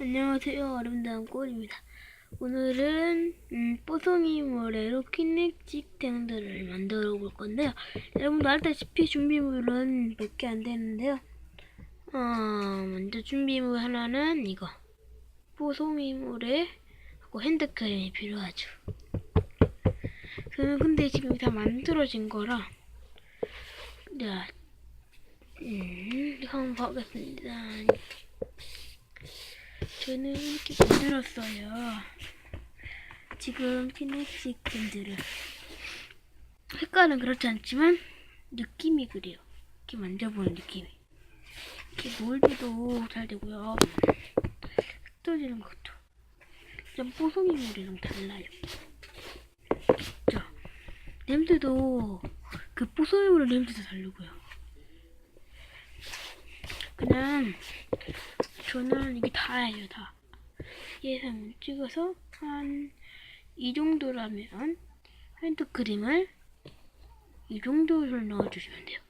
안녕하세요. 아름다운 꼴입니다. 오늘은 음, 뽀송이물의 키넥직 탱들을 만들어 볼 건데요. 여러분도 알다시피 준비물은 몇 개 안 되는데요. 어, 먼저 준비물 하나는 이거. 뽀송이물에 하고 핸드크림이 필요하죠. 저는 근데 지금 다 만들어진 거라 자, 음, 한번 보겠습니다. 저는 이렇게 만들었어요. 지금 피네식 밴드를 색깔은 그렇지 않지만 느낌이 그래요. 이렇게 만져보는 느낌이. 이렇게 몰드도 잘 되고요. 흩어지는 것도 좀 뽀송이 물이랑 달라요. 자, 냄새도 그 뽀송이물 냄새도 다르고요. 그냥 저는 이게 다예요, 다. 예상 찍어서 한 이 정도라면 핸드크림을 이 정도를 넣어주시면 돼요.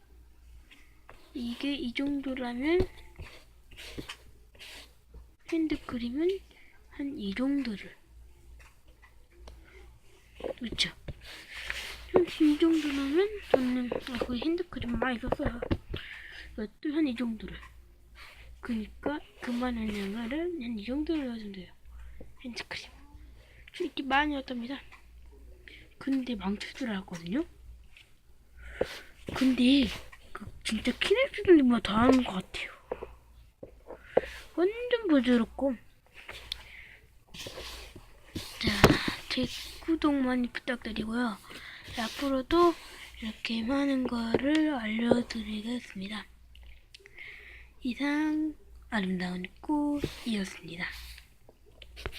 이게 이 정도라면 핸드크림은 한 이 정도를 그렇죠? 이 정도라면 저는 아, 거의 핸드크림 많이 썼어요. 이것도 한이 정도를. 그니까 그만한 양을 한이 정도로 넣어주면 돼요. 핸드크림. 저 이렇게 많이 넣었답니다. 근데 망치질 않았거든요. 근데 그 진짜 키넥스님보다 더 하는 것 같아요. 완전 부드럽고. 자, 제 구독 많이 부탁드리고요. 앞으로도 이렇게 많은 거를 알려드리겠습니다. 이상 아름다운 꽃이었습니다.